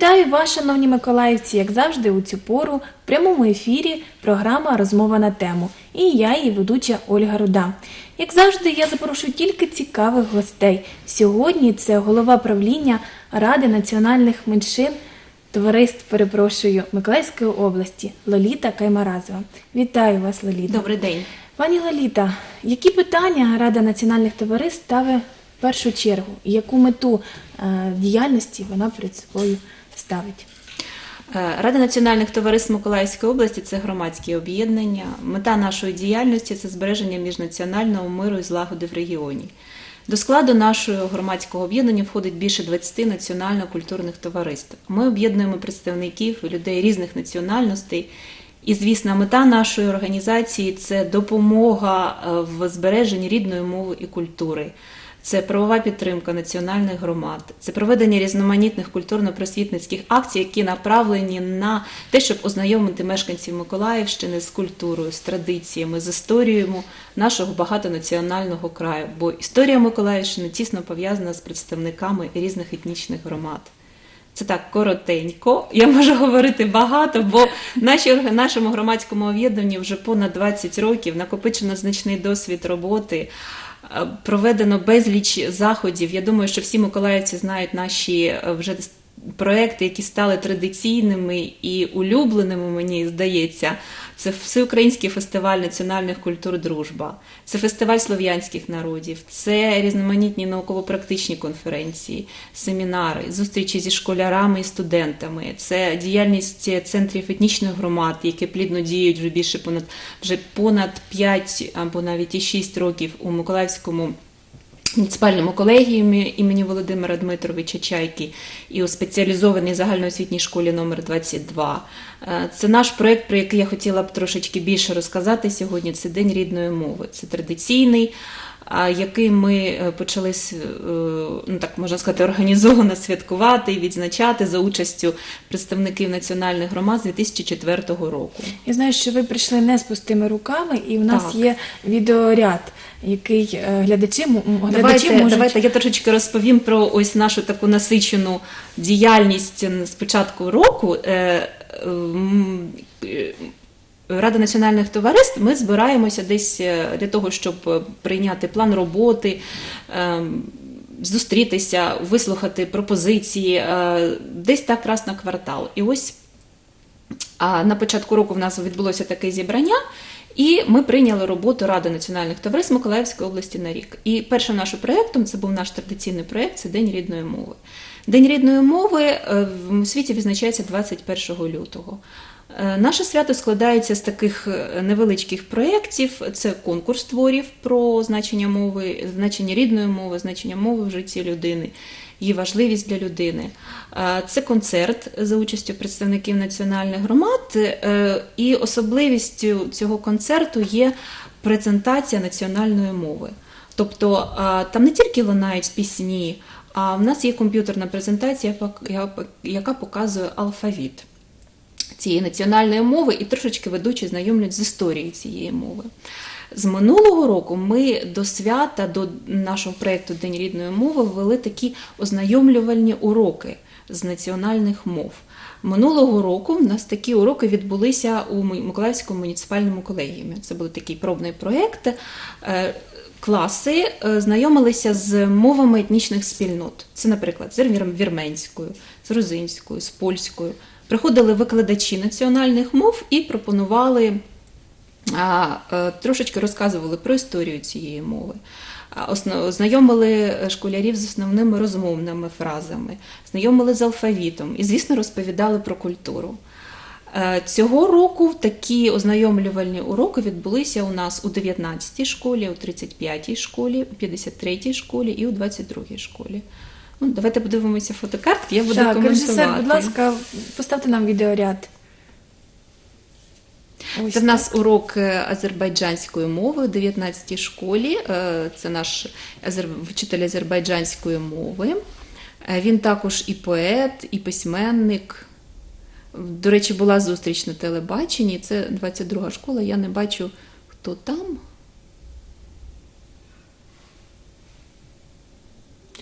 Вітаю вас, шановні миколаївці, як завжди, у цю пору в прямому ефірі програма Розмова на тему. І я, її ведуча Ольга Руда. Як завжди, я запрошую тільки цікавих гостей. Сьогодні це голова правління Ради національних меншин товариств, перепрошую, Миколаївської області Лоліта Каймаразова. Вітаю вас, Лоліта. Добрий день. Пані Лоліта, які питання Рада національних товариств ставить в першу чергу? І яку мету е, діяльності вона перед собою ставить? Е, Рада національних товариств Миколаївської області це громадські об'єднання. Мета нашої діяльності це збереження міжнаціонального миру і злагоди в регіоні. До складу нашого громадського об'єднання входить більше 20 національно-культурних товариств. Ми об'єднуємо представників людей різних національностей. І, звісно, мета нашої організації це допомога е, в збереженні рідної мови і культури. Це правова підтримка національних громад, це проведення різноманітних культурно-просвітницьких акцій, які направлені на те, щоб ознайомити мешканців Миколаївщини з культурою, з традиціями, з історією нашого багатонаціонального краю. Бо історія Миколаївщини тісно пов'язана з представниками різних етнічних громад. Це так коротенько. Я можу говорити багато, бо наші, нашому громадському об'єднанні вже понад 20 років накопичено значний досвід роботи. Проведено безліч заходів. Я думаю, що всі миколаївці знають наші е, вже проекти, які стали традиційними і улюбленими, мені здається. Це всеукраїнський фестиваль національних культур Дружба, це фестиваль слов'янських народів, це різноманітні науково-практичні конференції, семінари, зустрічі зі школярами і студентами, це діяльність центрів етнічних громад, які плідно діють вже більше понад вже понад 5 або навіть і 6 років у Миколаївському муніципальному колегіумі імені Володимира Дмитровича Чайки і у спеціалізованій загальноосвітній школі номер 22. Е, Це наш проєкт, про який я хотіла б трошечки більше розказати сьогодні. Це День рідної мови. Це традиційний, який ми е, почали е, ну так можна сказати, організовано святкувати і відзначати за участю представників національних громад з 2004 року. Я знаю, що ви прийшли не з пустими руками, і в нас Так. є відеоряд, який е, глядачі, глядачі Давайте, можуть давайте я трошечки розповім про ось нашу таку насичену діяльність з початку року. Рада національних товариств ми збираємося десь е, для того, щоб е, прийняти план роботи. е, Зустрітися, вислухати пропозиції е, десь так раз на квартал. І ось на початку року в нас відбулося таке зібрання, і ми прийняли роботу Ради національних товариств Миколаївської області на рік. І першим нашим проєктом це був наш традиційний проєкт це День рідної мови. День рідної мови в світі відзначається 21 лютого. Е, Наше свято складається з таких е, невеличких проєктів. Це конкурс творів про значення мови, значення рідної мови, значення мови в житті людини, її важливість для людини. Е, Це концерт за участю представників національних громад. І особливістю цього концерту є презентація національної мови. Тобто там не тільки лунають пісні, а в нас є комп'ютерна презентація, яка показує алфавіт цієї національної мови і трошечки ведучі знайомлять з історією цієї мови. З минулого року ми до свята, до нашого проєкту День рідної мови ввели такі ознайомлювальні уроки з національних мов. Минулого року в нас такі уроки відбулися у Миколаївському муніципальному колегіумі. Це був такий пробний проєкт. Е, Класи е, знайомилися з мовами етнічних спільнот. Це, наприклад, з вірменською, з грузинською, з польською. Приходили викладачі національних мов і пропонували е, трошечки розказували про історію цієї мови. Знайомили школярів з основними розмовними фразами, знайомили з алфавітом і, звісно, розповідали про культуру. Е, Цього року такі ознайомлювальні уроки відбулися у нас у 19-й школі, у 35-й школі, у 53-й школі і у 22-й школі. Ну, давайте подивимося фотокартки, я буду так, коментувати. режисер, будь ласка, поставте нам відеоряд. Ось Це в нас урок е, азербайджанської мови у 19 школі. Е, Це наш вчитель азербайджанської мови. Е, Він також і поет, і письменник. До речі, була зустріч на телебаченні. Це 22 школа. Я не бачу, хто там.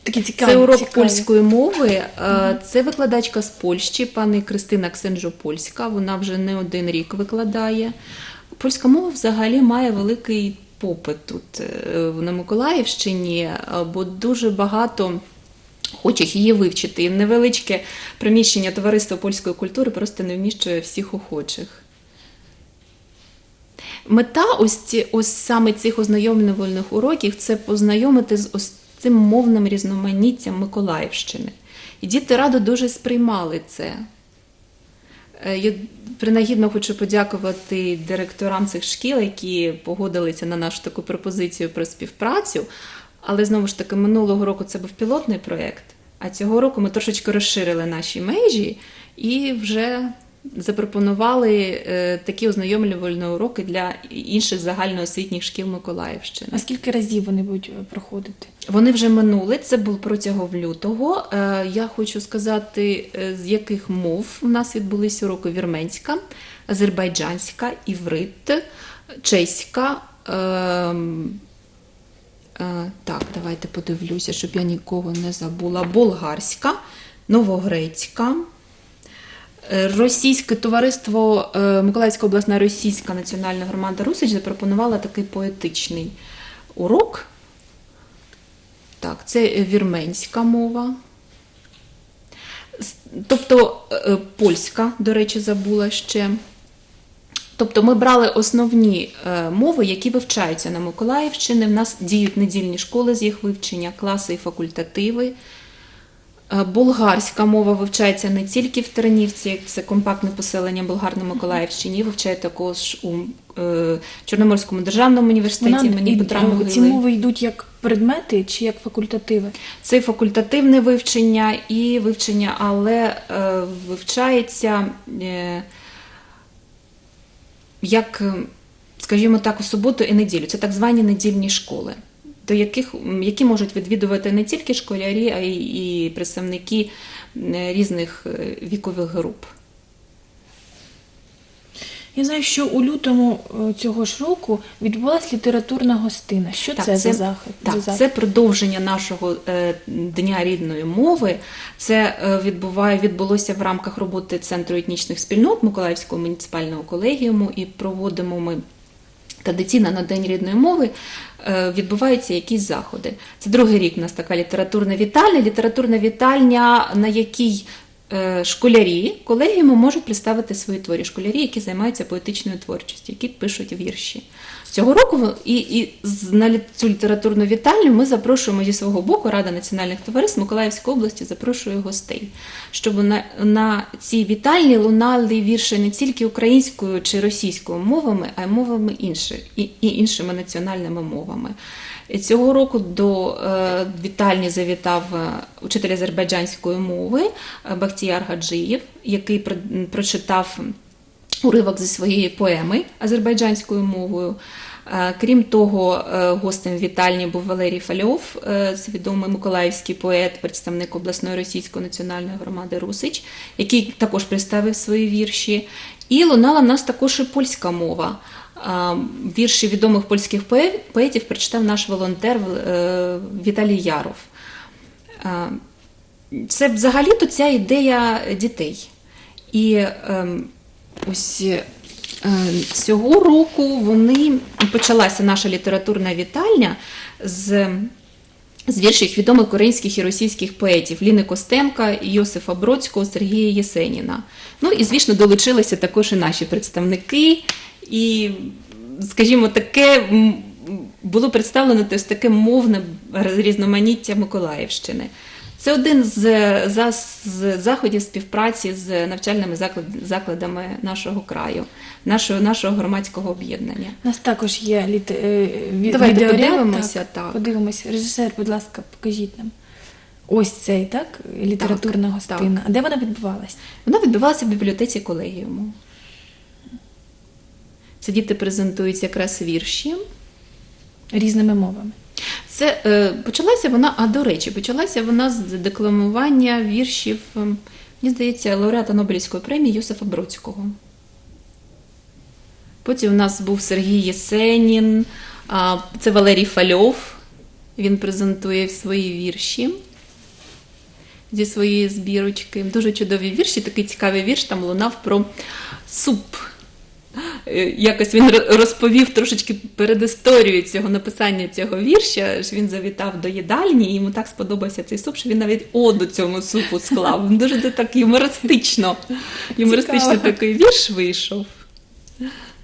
Такі цікаві. Це урок цікаві. польської мови. Е, Це викладачка з Польщі, пані Кристина Ксенжопольська. Вона вже не один рік викладає. Польська мова взагалі має великий попит тут е, на Миколаївщині, е, бо дуже багато. Хочуть її вивчити. І невеличке приміщення товариства польської культури просто не вміщує всіх охочих. Мета ось, ці, ось саме цих ознайомлювальних уроків це познайомити з ось цим мовним різноманіттям Миколаївщини. І діти радо дуже сприймали це. Е, Я принагідно хочу подякувати директорам цих шкіл, які погодилися на нашу таку пропозицію про співпрацю. Але знову ж таки, минулого року це був пілотний проєкт, а цього року ми трошечки розширили наші межі і вже запропонували е, такі ознайомлювальні уроки для інших загальноосвітніх шкіл Миколаївщини. А скільки разів вони будуть е, проходити? Вони вже минули, це було протягом лютого. Е, Я хочу сказати, з яких мов у нас відбулись уроки вірменська, азербайджанська, іврит, чеська. ем, Так, давайте подивлюся, щоб я нікого не забула. Болгарська, новогрецька. Е, Російське товариство е, Миколаївська обласна російська національна громада Русич запропонувала такий поетичний урок. Так, це вірменська мова. Тобто е, польська, до речі, забула ще. Тобто ми брали основні мови, які вивчаються на Миколаївщині. В нас діють недільні школи з їх вивчення, класи і факультативи. Е, Болгарська мова вивчається не тільки в Тернівці, як це компактне поселення болгар на Миколаївщині, вивчає також у е, Чорноморському державному університеті імені Петра е, ці мови йдуть як предмети чи як факультативи? Це і факультативне вивчення і вивчення, але е, вивчається е, як, скажімо так, у суботу і неділю. Це так звані недільні школи, до яких, які можуть відвідувати не тільки школярі, а й і представники е, різних е, вікових груп. Я знаю, що у лютому е, цього ж року відбулася літературна гостина. Що це, за захід? Так, за захід? це продовження нашого дня рідної мови. Це відбуває відбулося в рамках роботи центру етнічних спільнот Миколаївського муніципального колегіуму, і проводимо ми. Традиційно на День рідної мови е, відбуваються якісь заходи. Це другий рік у нас така літературна вітальня. Літературна вітальня, на якій школярі колегіуму можуть представити свої творі. Школярі, які займаються поетичною творчістю, які пишуть вірші. Цього року і, і на цю літературну вітальню ми запрошуємо зі свого боку Рада національних товариств Миколаївської області запрошує гостей, щоб на, на цій вітальні лунали вірші не тільки українською чи російською мовами, а й мовами інших і, і іншими національними мовами. Цього року до е, вітальні завітав е, учитель азербайджанської мови е, Бахтіяр Гаджиєв, який про- прочитав уривок зі своєї поеми азербайджанською мовою. Крім того, гостем вітальні був Валерій Фальов, відомий миколаївський поет, представник обласної російської національної громади Русич, який також представив свої вірші. І лунала в нас також і польська мова. Вірші відомих польських поетів прочитав наш волонтер е, Віталій Яров. Це взагалі-то ця ідея дітей. І ем, ось е, цього року вони почалася наша літературна вітальня з, з віршів відомих українських і російських поетів Ліни Костенка, Йосифа Бродського, Сергія Єсеніна. Ну і, звісно, долучилися також і наші представники. І, скажімо, таке було представлено ось таке мовне різноманіття Миколаївщини. Це один з, за- з заходів співпраці з навчальними заклад- закладами нашого краю, нашого, нашого громадського об'єднання. У нас також є літ... е, Давайте відеоряд. подивимося, так. Подивимося. Режисер, будь ласка, покажіть нам. Ось цей, так? Літературна Так, гостина. А де вона відбувалась? Вона відбувалася в бібліотеці колегіуму. Це діти презентують якраз вірші. Різними мовами. Це е, почалася вона, а до речі, почалася вона з декламування віршів, е, мені здається, лауреата Нобелівської премії Йосифа Бродського. Потім у нас був Сергій Єсенін, а, це Валерій Фальов. Він презентує свої вірші. зі своєї збірочки. Дуже чудові вірші, такий цікавий вірш там лунав про суп. Е, Якось він розповів трошечки передісторію цього написання цього вірша. що Він завітав до їдальні, і йому так сподобався цей суп, що він навіть оду цьому супу склав. Він дуже так юмористично. Юмористичний Цікаво. такий вірш вийшов.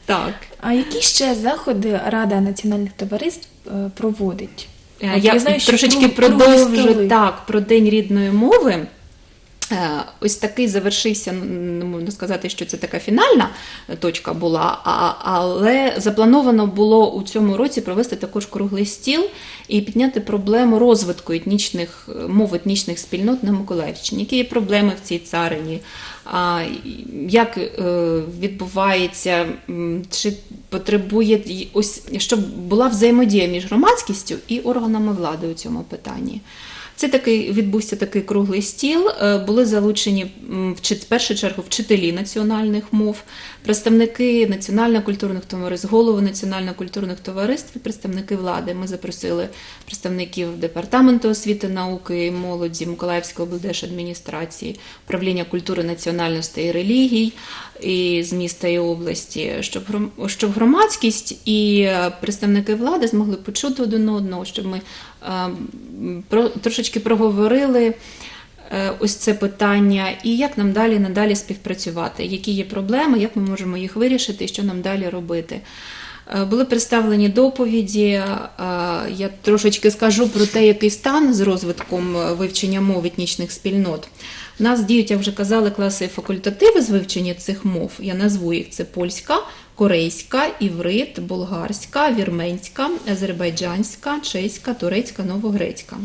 Так. А які ще заходи Рада національних товариств е, проводить? Е, От Я, знаю, що трошечки продовжу так про День рідної мови. Е, Ось такий завершився, не можна сказати, що це така фінальна точка була, а, але заплановано було у цьому році провести також круглий стіл і підняти проблему розвитку етнічних е, мов етнічних спільнот на Миколаївщині. Які є проблеми в цій царині? Як е, відбувається, чи потребує ось щоб була взаємодія між громадськістю і органами влади у цьому питанні? Це такий відбувся такий круглий стіл. Е, Були залучені в першу чергу вчителі національних мов, представники національно-культурних товариств, голови національно-культурних товариств представники влади. Ми запросили представників департаменту освіти, науки і молоді Миколаївської облдержадміністрації, управління культури, національностей і релігій і з міста і області, щоб гром- щоб громадськість і е, представники влади змогли почути один одного, щоб ми трошечки проговорили. е, Ось це питання, і як нам далі надалі співпрацювати, які є проблеми, як ми можемо їх вирішити, що нам далі робити. Е, Були представлені доповіді. е, Я трошечки скажу про те, який стан з розвитком е, вивчення мов етнічних спільнот. У нас діють, як вже казали, класи факультативи з вивчення цих мов. Я назву їх: це польська, корейська, іврит, болгарська, вірменська, азербайджанська, чеська, турецька, новогрецька.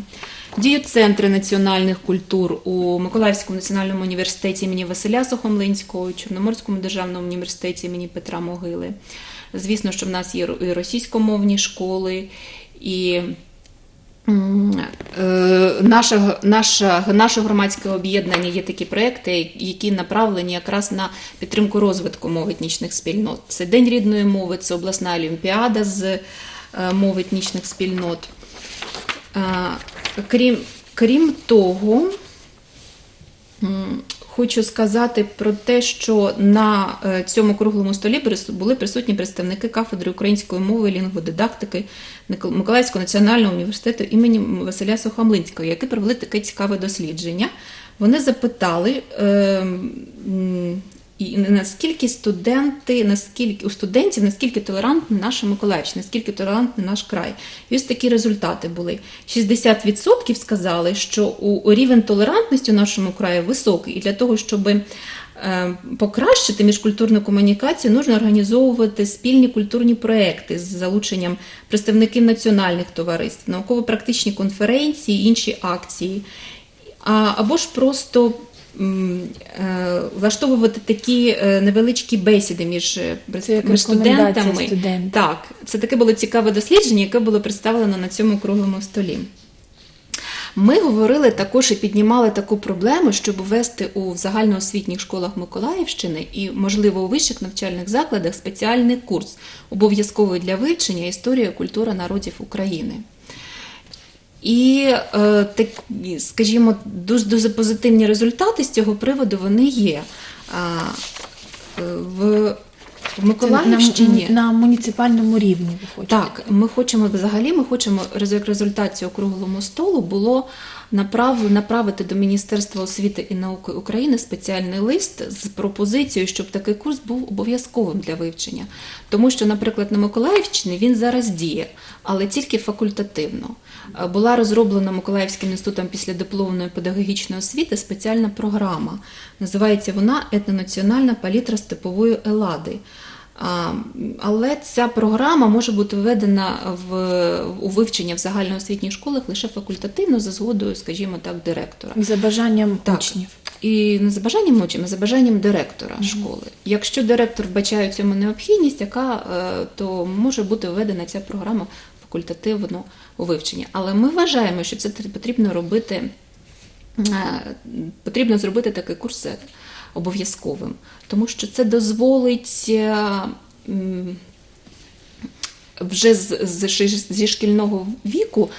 Діють центри національних культур у Миколаївському національному університеті імені Василя Сухомлинського, Чорноморському державному університеті імені Петра Могили. Звісно, що в нас є і російськомовні школи, і наше, наше, наше громадське об'єднання є такі проекти, які направлені якраз на підтримку розвитку мов етнічних спільнот. Це День рідної мови, це обласна олімпіада з е, мов етнічних спільнот. Е, Крім, крім того, Хочу сказати про те, що на е, цьому круглому столі були присутні представники кафедри української мови і лінгводидактики Миколаївського національного університету імені Василя Сухомлинського, які провели таке цікаве дослідження. Вони запитали, е, м, і наскільки студенти, наскільки у студентів, наскільки толерантна наша Миколаївщина, наскільки толерантний наш край. І ось такі результати були. 60% сказали, що у, рівень толерантності у нашому краї високий, і для того, щоб е, покращити міжкультурну комунікацію, нужно організовувати спільні культурні проекти з залученням представників національних товариств, науково-практичні конференції, інші акції. Або ж просто влаштовувати такі е, невеличкі бесіди між, е, Це між студентами. студентів. Так, це таке було цікаве дослідження, яке було представлено на цьому круглому столі. Ми говорили також і піднімали таку проблему, щоб ввести у загальноосвітніх школах Миколаївщини і, можливо, у вищих навчальних закладах спеціальний курс, обов'язковий для вивчення історія культура народів України. І е, так, скажімо, дуже, дуже позитивні результати з цього приводу вони є. Е, в, в Миколаївщині. на, на муніципальному рівні ви хочете? Так, ми хочемо взагалі, ми хочемо як результат цього круглому столу було направити до Міністерства освіти і науки України спеціальний лист з пропозицією, щоб такий курс був обов'язковим для вивчення. Тому що, наприклад, на Миколаївщині він зараз діє, але тільки факультативно. Е, Була розроблена Миколаївським інститутом післядипломної педагогічної освіти спеціальна програма. Називається вона Етнонаціональна палітра степової елади. Але ця програма може бути введена в, у вивчення в загальноосвітніх школах лише факультативно за згодою, скажімо так, директора. За бажанням Так. учнів. І не за бажанням учнів, а за бажанням директора школи. Якщо директор вбачає в цьому необхідність, яка, е, то може бути введена ця програма факультативно у вивчення. Але ми вважаємо, що це потрібно робити, е, потрібно зробити такий курс е, обов'язковим, тому що це дозволить. е, вже зі шкільного віку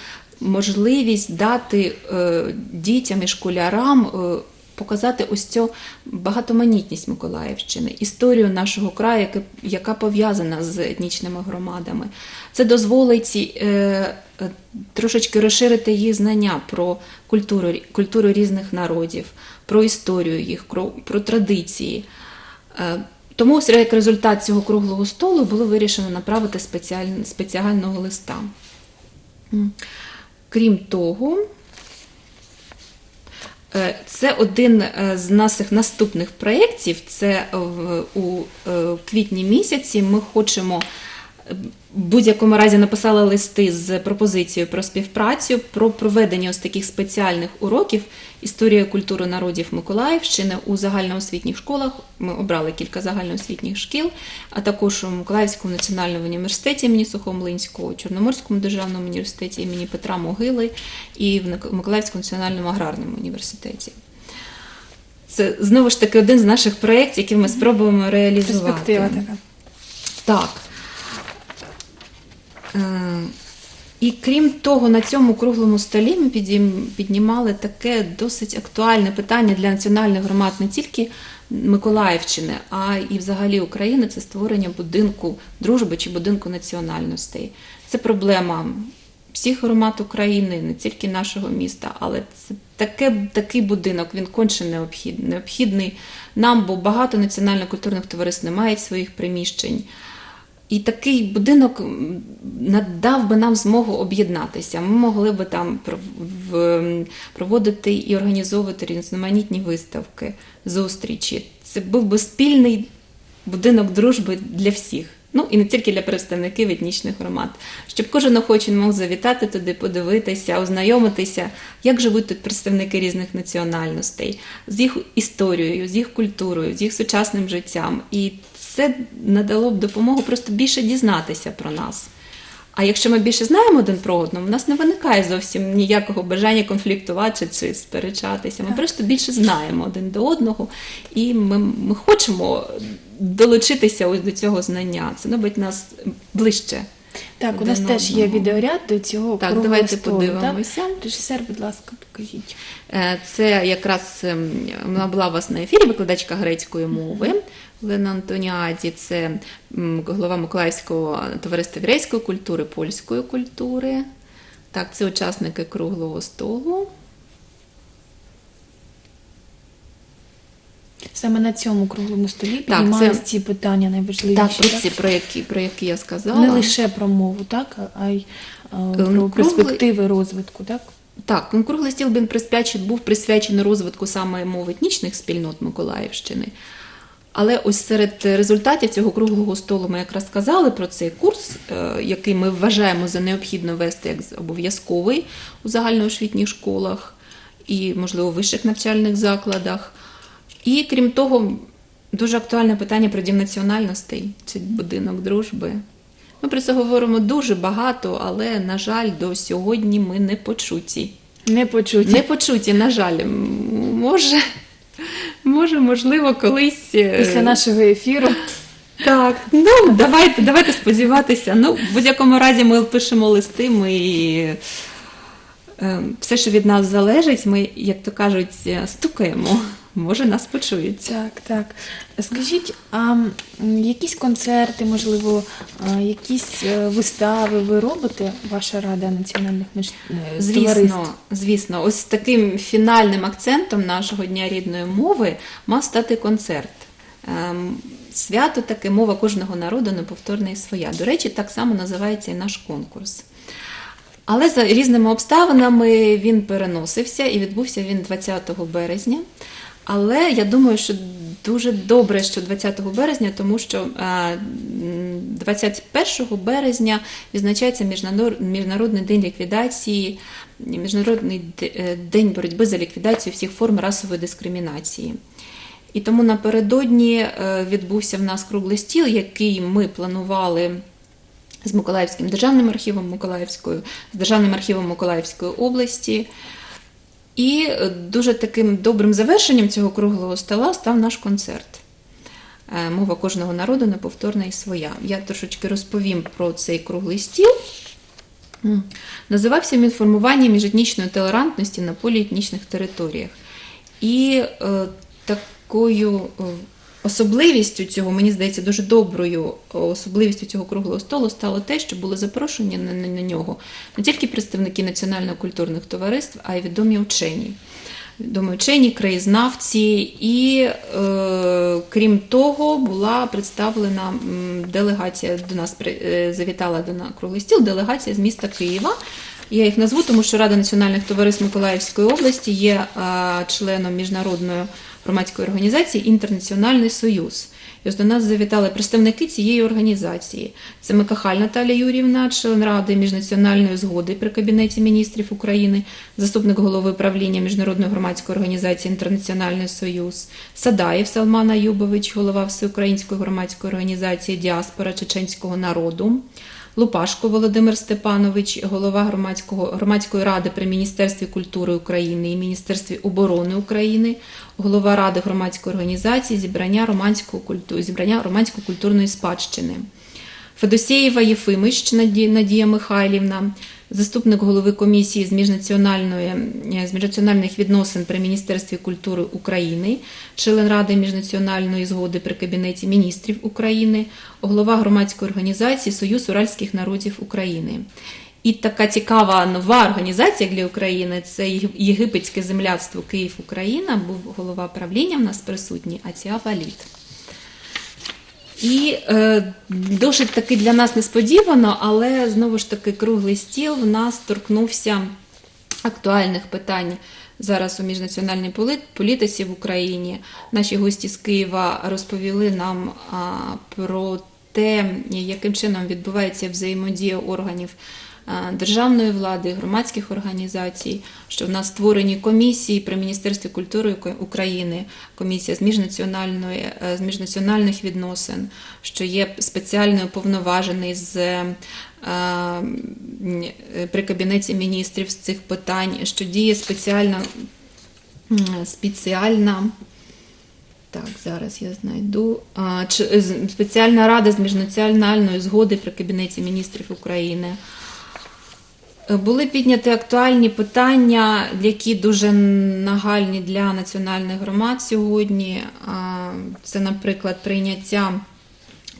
можливість дати е, дітям і школярам. е, Показати ось цю багатоманітність Миколаївщини, історію нашого краю, яка, яка пов'язана з етнічними громадами. Це дозволить е, трошечки розширити їх знання про культуру, культуру різних народів, про історію їх, про, традиції. Е, тому як результат цього круглого столу було вирішено направити спеціаль- спеціального листа. Крім того, Е, Це один е, з наших наступних проєктів. Це у квітні місяці ми хочемо будь-якому разі написали листи з пропозицією про співпрацю, про проведення ось таких спеціальних уроків історія культури народів Миколаївщини у загальноосвітніх школах. Ми обрали кілька загальноосвітніх шкіл, а також у Миколаївському національному університеті імені Сухомлинського, Чорноморському державному університеті імені Петра Могили і в Миколаївському національному аграрному університеті. Це знову ж таки один з наших проєктів, які ми спробуємо реалізувати. Перспектива така. Так. Е, І крім того, на цьому круглому столі ми піднімали таке досить актуальне питання для національних громад не тільки Миколаївщини, а і взагалі України це створення будинку дружби чи будинку національностей. Це проблема всіх громад України, не тільки нашого міста, але це таке, такий будинок, він конче необхідний, необхідний нам, бо багато національно-культурних товариств не мають своїх приміщень. І такий будинок надав би нам змогу об'єднатися. Ми могли би там пров- проводити і організовувати різноманітні виставки, зустрічі. Це був би спільний будинок дружби для всіх. Ну і не тільки для представників етнічних громад, щоб кожен охочий мог завітати туди, подивитися, ознайомитися, як живуть тут представники різних національностей, з їх історією, з їх культурою, з їх сучасним життям. І це надало б допомогу просто більше дізнатися про нас. А якщо ми більше знаємо один про одного, в нас не виникає зовсім ніякого бажання конфліктувати чи сперечатися. Ми просто більше знаємо один до одного, і ми, ми хочемо долучитися ось до цього знання. Це робить нас ближче. Так, у нас теж є відеоряд до цього Так, давайте столу, подивимося. Так? Режисер, будь ласка, покажіть. Е, Це якраз ем, вона була у вас на ефірі, викладачка грецької мови. Олена Антоніаді, це голова Миколаївського товариства грецької культури, польської культури. Так, це учасники круглого столу. Саме на цьому круглому столі Так, піднімались ці питання найважливіші. Так, про так? ці, про які, про які я сказала. Не лише про мову, так, а й а, про круглий- перспективи розвитку, так? Так, ну, круглий стіл він був присвячений розвитку саме мов етнічних спільнот Миколаївщини. Але ось серед результатів цього круглого столу ми якраз сказали про цей курс, е, який ми вважаємо за необхідно вести як обов'язковий у загальноосвітніх школах і, можливо, вищих навчальних закладах. І крім того, дуже актуальне питання про дім національностей, чи будинок дружби. Ми про це говоримо дуже багато, але, на жаль, до сьогодні ми не почуті. Не почуті. Не почуті, на жаль, може, може, можливо, колись. е, Після нашого ефіру. Так, ну давайте, давайте сподіватися. Ну, в будь-якому разі ми пишемо листи, ми е, все, що від нас залежить, ми, як то кажуть, стукаємо. Може, нас почують. Так, так. Скажіть, а якісь концерти, можливо, якісь е, вистави ви робите, ваша рада національних менш... е? Звісно, звісно, ось таким фінальним акцентом нашого дня рідної мови мав стати концерт. Ем, Свято таке мова кожного народу неповторна і своя. До речі, так само називається і наш конкурс. Але за різними обставинами він переносився і відбувся він 20 березня. Але я думаю, що дуже добре, що 20 березня, тому що е, 21 березня відзначається Міжнародний день ліквідації, Міжнародний е, день боротьби за ліквідацію всіх форм расової дискримінації. І тому напередодні е, відбувся в нас круглий стіл, який ми планували з Миколаївським державним архівом Миколаївської, з Державним архівом Миколаївської області. І е, дуже таким добрим завершенням цього круглого стола став наш концерт. Е, Мова кожного народу неповторна і своя. Я трошечки розповім про цей круглий стіл. Називався він формування міжетнічної толерантності на поліетнічних територіях. І е, такою е, особливістю цього, мені здається, дуже доброю особливістю цього круглого столу стало те, що були запрошені на, на, на нього не тільки представники національно-культурних товариств, а й відомі вчені. Відомі вчені, краєзнавці, і е, крім того, була представлена делегація до нас при- е, завітала до на круглий стіл делегація з міста Києва. Я їх назву, тому що Рада національних товариств Миколаївської області є е, членом міжнародної громадської організації Інтернаціональний Союз. І ось до нас завітали представники цієї організації. Це Микахаль Наталія Юрівна, член Ради міжнаціональної згоди при Кабінеті міністрів України, заступник голови правління Міжнародної громадської організації Інтернаціональний Союз, Садаєв Салман Аюбович, голова Всеукраїнської громадської організації Діаспора чеченського народу. Лупашко Володимир Степанович, голова громадського громадської ради при Міністерстві культури України і Міністерстві оборони України, голова ради громадської організації зібрання романсько-культурної спадщини. Федосєєва Єфимич Надія Михайлівна, заступник голови комісії з міжнаціональної з міжнаціональних відносин при Міністерстві культури України, член Ради міжнаціональної згоди при Кабінеті міністрів України, голова громадської організації Союз Уральських народів України. І така цікава нова організація для України це Єгипетське земляцтво Київ Україна. Був голова правління в нас присутній Атіа Валіт. І е, досить таки для нас несподівано, але знову ж таки круглий стіл в нас торкнувся актуальних питань зараз у міжнаціональній політиці в Україні. Наші гості з Києва розповіли нам а, про те, яким чином відбувається взаємодія органів державної влади, громадських організацій, що в нас створені комісії при Міністерстві культури України, комісія з міжнаціональної е, з міжнаціональних відносин, що є спеціальний уповноважений з е, е, при кабінеті міністрів з цих питань, що діє спеціальна спеціальна. Так, зараз я знайду. Спеціальна рада з міжнаціональної згоди при Кабінеті міністрів України. Е, Були підняті актуальні питання, які дуже нагальні для національних громад сьогодні. Це, наприклад, прийняття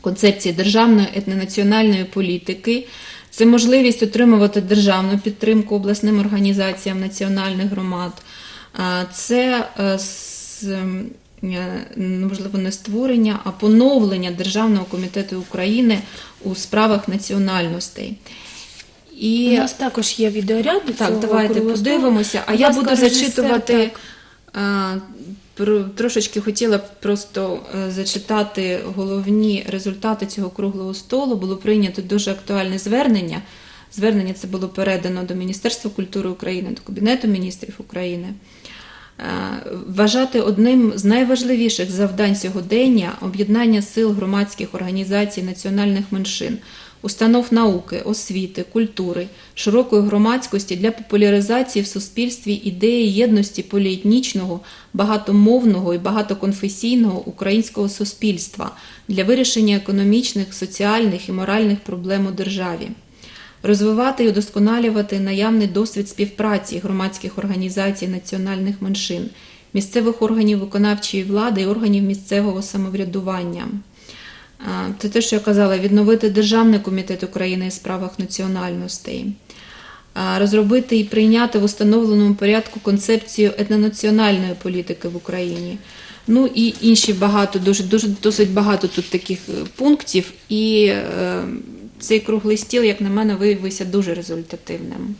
концепції державної етнонаціональної політики. Це можливість отримувати державну підтримку обласним організаціям національних громад. Це е, с- м, е, можливо не створення, а поновлення Державного комітету України у справах національностей. І У нас також є відеоряд до так, цього давайте подивимося. А я буду зачитувати. а, про- Трошечки хотіла б просто е, зачитати головні результати цього круглого столу. Було прийнято дуже актуальне звернення. Звернення це було передано до Міністерства культури України, до Кабінету міністрів України. Е, Вважати одним з найважливіших завдань сьогодення об'єднання сил громадських організацій національних меншин, установ науки, освіти, культури, широкої громадськості для популяризації в суспільстві ідеї єдності поліетнічного, багатомовного і багатоконфесійного українського суспільства для вирішення економічних, соціальних і моральних проблем у державі розвивати і удосконалювати наявний досвід співпраці громадських організацій національних меншин, місцевих органів виконавчої влади і органів місцевого самоврядування. Це те, що я казала, відновити Державний комітет України у справах національностей, розробити і прийняти в установленому порядку концепцію етнонаціональної політики в Україні. Ну і інші багато, дуже, дуже досить багато тут таких е, пунктів. І е, цей круглий стіл, як на мене, виявився дуже результативним.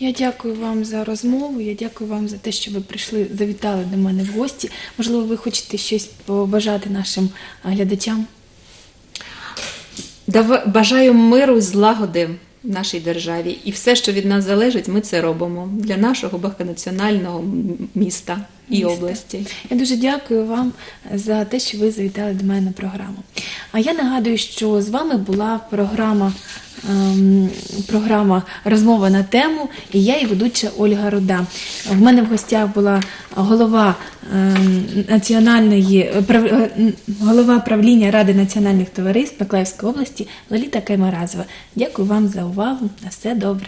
Я дякую вам за розмову. Я дякую вам за те, що ви прийшли, завітали до мене в гості. Можливо, ви хочете щось побажати нашим глядачам. Бажаю миру і злагоди в нашій державі. І все, що від нас залежить, ми це робимо для нашого багатонаціонального міста і Міста. області. Я дуже дякую вам за те, що ви завітали до мене на програму. А я нагадую, що з вами була програма ем, програма Розмова на тему і я і ведуча Ольга Руда. В мене в гостях була голова ем, національної е, прав- е, голова правління Ради національних товариств Миколаївської області Лоліта Каймаразова. Дякую вам за увагу. На все добре.